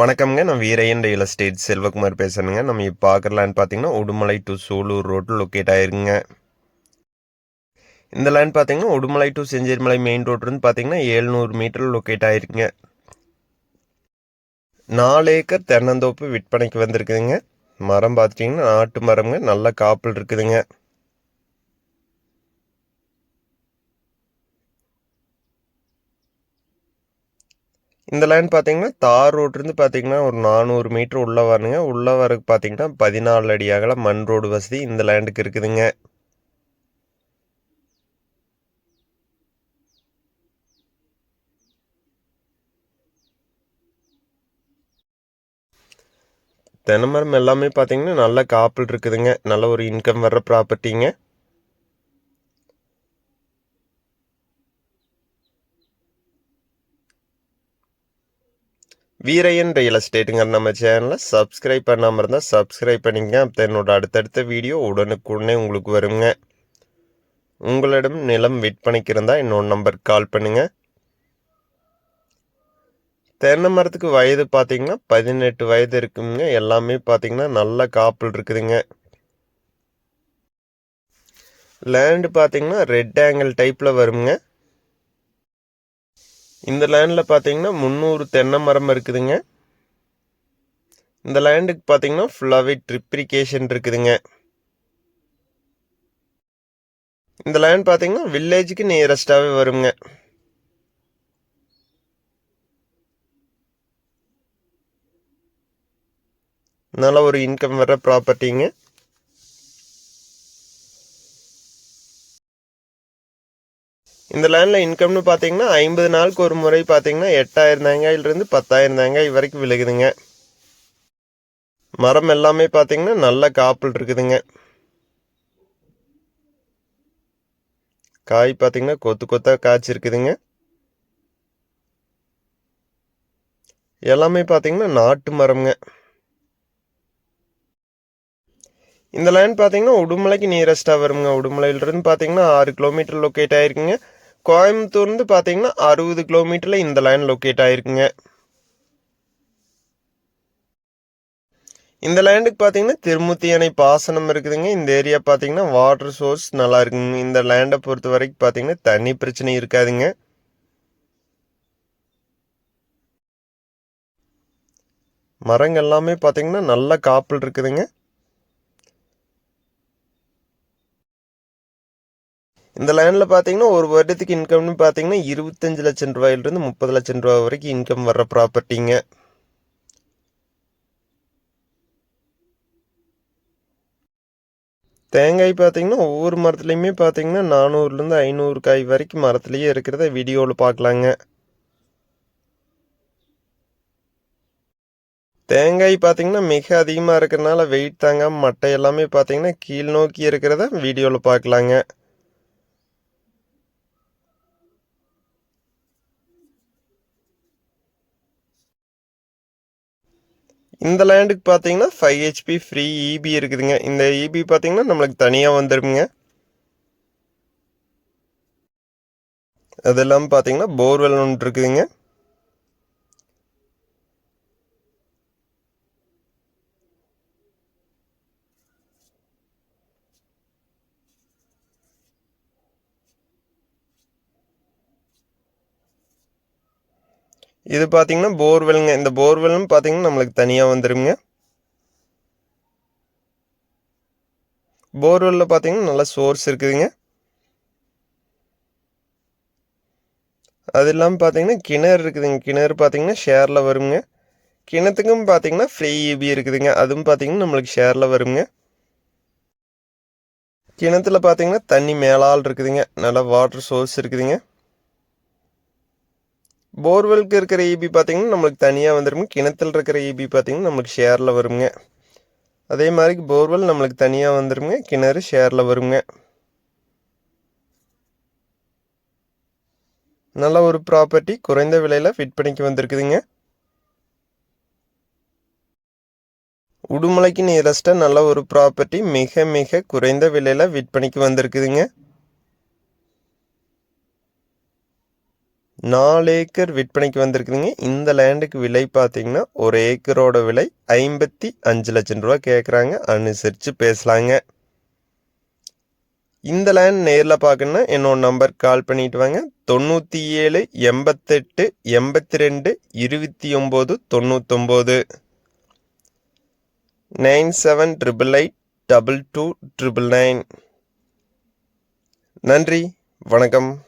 வணக்கம்ங்க. நான் Veeraiyan real estate Selvakumar பேசுறேங்க நம்ம இப்போ பார்க்குற பார்த்தீங்கன்னா உடுமலை டு சூலூர் ரோட்டில் லொக்கேட் ஆயிருங்க. இந்த லேண்ட் பார்த்தீங்கன்னா உடுமலை டு செஞ்சேரிமலை மெயின் ரோட்லேருந்து பார்த்தீங்கன்னா ஏழ்நூறு மீட்டர் லொக்கேட் ஆயிருக்குங்க நாலு ஏக்கர் தென்னந்தோப்பு விற்பனைக்கு வந்திருக்குதுங்க. மரம் பார்த்துட்டிங்கன்னா நாட்டு மரம்ங்க. நல்ல காப்பில் இருக்குதுங்க. இந்த லைன் பார்த்தீங்கன்னா தார் ரோட்லேருந்து பார்த்தீங்கன்னா ஒரு நானூறு மீட்டர் உள்ளே வரணுங்க. உள்ளே வரக்கு பார்த்தீங்கன்னா பதினாலு அடி அகல மண் ரோடு வசதி இந்த லேண்டுக்கு இருக்குதுங்க. தென்னமரம் எல்லாமே பார்த்தீங்கன்னா நல்ல காப்பில் இருக்குதுங்க. நல்ல ஒரு இன்கம் வர்ற ப்ராப்பர்ட்டிங்க வீரையன் ரியல் எஸ்டேட்டுங்கிற நம்ம சேனலை சப்ஸ்கிரைப் பண்ணாமல் இருந்தால் சப்ஸ்கிரைப் பண்ணிங்க அப்போ என்னோட அடுத்தடுத்த வீடியோ உடனுக்குடனே உங்களுக்கு வருங்க. உங்களிடம் நிலம் விற்பனைக்கு இருந்தால் என்னோட நம்பருக்கு கால் பண்ணுங்கள் தென்னை மரத்துக்கு வயது பார்த்தீங்கன்னா பதினெட்டு வயது இருக்குங்க. எல்லாமே பார்த்தீங்கன்னா நல்ல காப்பல் இருக்குதுங்க. லேண்டு பார்த்தீங்கன்னா ரெட் ஆங்கிள் டைப்பில் வருங்க. இந்த லேண்டில் பார்த்தீங்கன்னா முந்நூறு தென்னை மரம் இருக்குதுங்க. இந்த லேண்டுக்கு பார்த்தீங்கன்னா ஃபுல்லாகவே ட்ரிப்ரிகேஷன் இருக்குதுங்க. இந்த லேண்ட் பார்த்தீங்கன்னா வில்லேஜுக்கு நியரஸ்டாகவே வருங்க. நல்ல ஒரு இன்கம் வர ப்ராப்பர்ட்டிங்க இந்த லேண்டில் இன்கம்னு பார்த்தீங்கன்னா ஐம்பது நாளுக்கு ஒரு முறை பார்த்தீங்கன்னா எட்டாயிரம் தேங்காயிலிருந்து பத்தாயிரம் தேங்காய் வரைக்கும் விழுகுதுங்க. மரம் எல்லாமே பார்த்தீங்கன்னா நல்ல காப்பில் இருக்குதுங்க. காய் பார்த்தீங்கன்னா கொத்து கொத்தாக காய்ச்சிருக்குதுங்க. எல்லாமே பார்த்தீங்கன்னா நாட்டு மரம்ங்க. இந்த லேண்ட் பார்த்தீங்கன்னா உடுமலைக்கு நியரஸ்ட்டாக வருங்க. உடுமலையிலிருந்து பார்த்தீங்கன்னா ஆறு கிலோமீட்டர் லொக்கேட் ஆயிருக்குங்க. கோயம்புத்தூர்ந்து பார்த்தீங்கன்னா அறுபது கிலோமீட்டரில் இந்த லைன் லொக்கேட் ஆயிருக்குங்க. இந்த லேண்டுக்கு பார்த்தீங்கன்னா திருமுத்தி அணை பாசனம் இருக்குதுங்க. இந்த ஏரியா பார்த்தீங்கன்னா வாட்டர் சோர்ஸ் நல்லா இருக்குங்க. இந்த லேண்டை பொறுத்த வரைக்கும் பார்த்தீங்கன்னா தண்ணி பிரச்சனை இருக்காதுங்க. மரங்கள் எல்லாமே பார்த்தீங்கன்னா நல்ல காப்பில் இருக்குதுங்க. இந்த லேண்டில் பார்த்தீங்கன்னா ஒரு வருடத்துக்கு இன்கம்னு பார்த்தீங்கன்னா இருபத்தஞ்சு லட்சம் ரூபாயிலிருந்து முப்பது லட்சம் ரூபா வரைக்கும் இன்கம் வர்ற ப்ராப்பர்ட்டிங்க தேங்காய் பார்த்தீங்கன்னா ஒவ்வொரு மரத்துலேயுமே பார்த்தீங்கன்னா நானூறுலேருந்து ஐநூறு காய் வரைக்கும் மரத்துலேயே இருக்கிறத வீடியோவில் பார்க்கலாங்க தேங்காய் பார்த்தீங்கன்னா மிக அதிகமாக இருக்கிறனால வெயிட் தாங்காமல் மட்டை எல்லாமே பார்த்தீங்கன்னா கீழ் நோக்கி இருக்கிறத வீடியோவில் பார்க்கலாங்க இந்த லேண்டுக்கு பார்த்தீங்கன்னா ஃபைவ் ஹெச்பி ஃப்ரீ இபி இருக்குதுங்க. இந்த இபி பார்த்தீங்கன்னா நம்மளுக்கு தனியாக வந்துடுங்க அது இல்லாமல் பார்த்தீங்கன்னா போர்வெல் ஒன்று இருக்குதுங்க. இது பார்த்தீங்கன்னா போர்வெல்ங்க. இந்த போர்வெல்னு பார்த்தீங்கன்னா நம்மளுக்கு தனியாக வந்துடுங்க போர்வெல்லில் பார்த்தீங்கன்னா நல்ல சோர்ஸ் இருக்குதுங்க. அது இல்லாமல் பார்த்தீங்கன்னா கிணறு இருக்குதுங்க. கிணறு பார்த்தீங்கன்னா ஷேரில் வருங்க. கிணத்துக்கும் பார்த்தீங்கன்னா ஃப்ரீ இபி இருக்குதுங்க. அதுவும் பார்த்தீங்கன்னா நம்மளுக்கு ஷேரில் வருங்க. கிணத்துல பார்த்தீங்கன்னா தண்ணி மேலால் இருக்குதுங்க. நல்லா வாட்டர் சோர்ஸ் இருக்குதுங்க. போர்வெலுக்கு இருக்கிற ஈபி பார்த்தீங்கன்னா நம்மளுக்கு தனியாக வந்துருங்க. கிணத்துல இருக்கிற ஈபி பார்த்தீங்கன்னா நம்மளுக்கு ஷேரில் வருங்க. அதே மாதிரி போர்வெல் நம்மளுக்கு தனியாக வந்துருங்க. கிணறு ஷேரில் வருங்க. நல்ல ஒரு ப்ராப்பர்ட்டி குறைந்த விலையில் ஃபிட் பண்ணிக்கு வந்திருக்குதுங்க. உடுமலைக்கு நியரஸ்ட்டாக நல்ல ஒரு ப்ராப்பர்ட்டி மிக மிக குறைந்த விலையில் விற்பனைக்கு வந்திருக்குதுங்க. நாலு ஏக்கர் விற்பனைக்கு வந்திருக்குதுங்க. இந்த லேண்டுக்கு விலை பார்த்தீங்கன்னா ஒரு ஏக்கரோட விலை ஐம்பத்தி அஞ்சு லட்சம் ரூபா கேட்குறாங்க அனுசரித்து பேசலாங்க. இந்த லேண்ட் நேரில் பார்க்கணுன்னா என்னோட நம்பர் கால் பண்ணிட்டு வாங்க. தொண்ணூற்றி ஏழு எண்பத்தெட்டு எண்பத்தி ரெண்டு இருபத்தி ஒம்பது தொண்ணூத்தொம்பது. Nine seven triple eight double two triple nine. நன்றி. வணக்கம்.